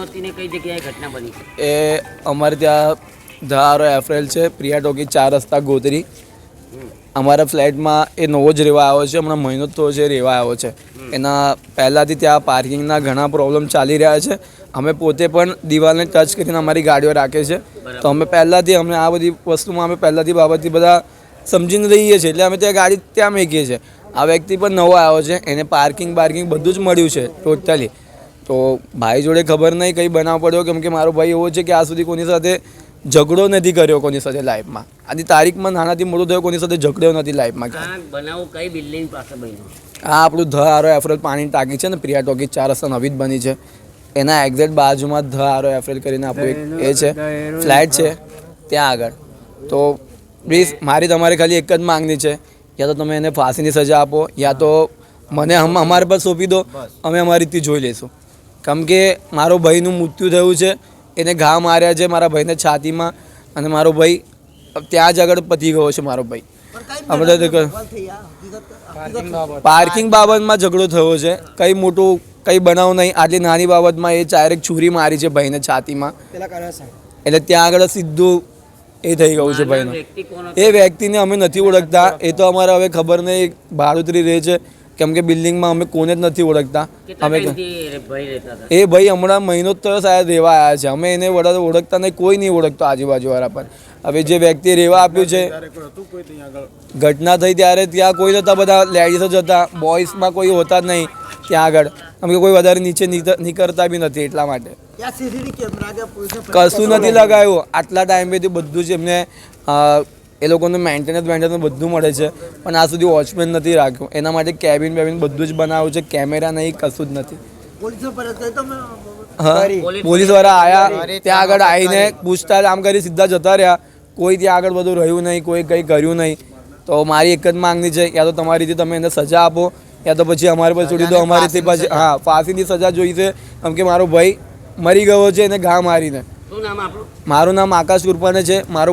ને કઈ જગ્યાએ ઘટના બની એ અમારે ત્યાં ધારો એફરેલ છે પ્રિયા ટોકી ચાર રસ્તા ગોતરી. અમારા ફ્લેટમાં એ નવો જ રહેવા આવ્યો છે હમણાં મહિનો તો છે રહેવા આવ્યો છે. એના પહેલાંથી ત્યાં પાર્કિંગના ઘણા પ્રોબ્લેમ ચાલી રહ્યા છે. અમે પોતે પણ દિવાલને ટચ કરીને અમારી ગાડીઓ રાખે છે. તો અમે પહેલાંથી અમને આ બધી વસ્તુમાં અમે પહેલાંથી બાબતથી બધા સમજીને રહીએ છીએ એટલે અમે ત્યાં ગાડી ત્યાં મેકીએ છીએ. આ વ્યક્તિ પણ નવો આવ્યો છે એને પાર્કિંગ બાર્કિંગ બધું જ મળ્યું છે ટોટલી. તો ભાઈ જોડે ખબર નહીં કંઈ બનાવ પડ્યો કેમ કે મારો ભાઈ એવો છે કે આ સુધી કોની સાથે ઝઘડો નથી કર્યો કોની સાથે લાઈફમાં આની તારીખમાં નાનાથી મોટો થયો કોની સાથે ઝઘડ્યો નથી લાઈફમાં બનાવો બનાવ કઈ બિલ્ડિંગ પાસે બન્યો? આ આપણું ધ આરો એફરેલ પાણીની ટાંકી છે ને પ્રિયા ટોકી ચાર રસ્તા નવી જ બની છે. એના એક્ઝેક્ટ બાજુમાં ધ આરો એફરેલ કરીને આપણું એક એ છે ફ્લેટ છે ત્યાં આગળ. તો પ્લીઝ મારી તમારે ખાલી એક જ માંગણી છે યા તો તમે એને ફાંસીની સજા આપો યા તો મને હમ અમારે પર સોંપી દો અમે અમારી રીતે જોઈ લઈશું. કેમ કે મારો ભાઈનું મૃત્યુ થયું છે એને ઘા માર્યા છે મારા ભાઈને છાતીમાં અને મારો ભાઈ ત્યાં જ આગળ પતી ગયો છે મારો ભાઈ. પાર્કિંગ બાબતમાં ઝઘડો થયો છે કંઈ મોટું કંઈ બનાવ નહીં આટલી નાની બાબતમાં એ ચારેક છુરી મારી છે ભાઈને છાતીમાં. એટલે ત્યાં આગળ સીધું એ થઈ ગયું છે ભાઈનું. એ વ્યક્તિને અમે નથી ઓળખતા એ તો અમારે હવે ખબર નહીં ભાડુતરી રહે છે. કેમ કે બિલ્ડિંગમાં અમે કોને જ નથી ઓળખતા. અમે એ ભાઈ હમણાં મહિનો તો સાહેબ રહેવા આવ્યા છે. અમે એને વડા ઓળખતા નહીં કોઈ નહીં ઓળખતો આજુબાજુવાળા પર. હવે જે વ્યક્તિએ રહેવા આપ્યું છે ઘટના થઈ ત્યારે ત્યાં કોઈ નહોતા બધા લેડીઝો જ હતા. બોયઝમાં કોઈ હોતા જ નહીં ત્યાં આગળ. કેમ કે કોઈ વધારે નીચે નીકળતા બી નથી એટલા માટે. ત્યાં સીસીટીવી કેમેરા કે પોલીસે કશું નથી લગાવ્યું. આટલા ટાઈમેથી બધું જ એમને એ લોકોને મેન્ટેનન્સ મેન્ટેનન્સ બધું મળે છે. પણ આ સુધી વોચમેન નથી રાખ્યું. એના માટે કેબિન બેબિન બધું જ બનાવ્યું છે. કેમેરા નહીં કશું જ નથી. પોલીસે વાળા આયા ત્યાં આગળ આવીને પૂછતા આમ કરી સીધા જતા રહ્યા. કોઈ ત્યાં આગળ બધું રહ્યું નહીં કોઈ કંઈ કર્યું નહીં. તો મારી એક જ માંગણી છે યા તો તમારી રીતે તમે એને સજા આપો યા તો પછી અમારે પર છોડી દો અમારી પછી હા ફાંસીની સજા જોઈ છે. કેમ કે મારો ભાઈ મરી ગયો છે એને ઘા મારીને. મારું નામ આકાશ કુરપાને છે. મારો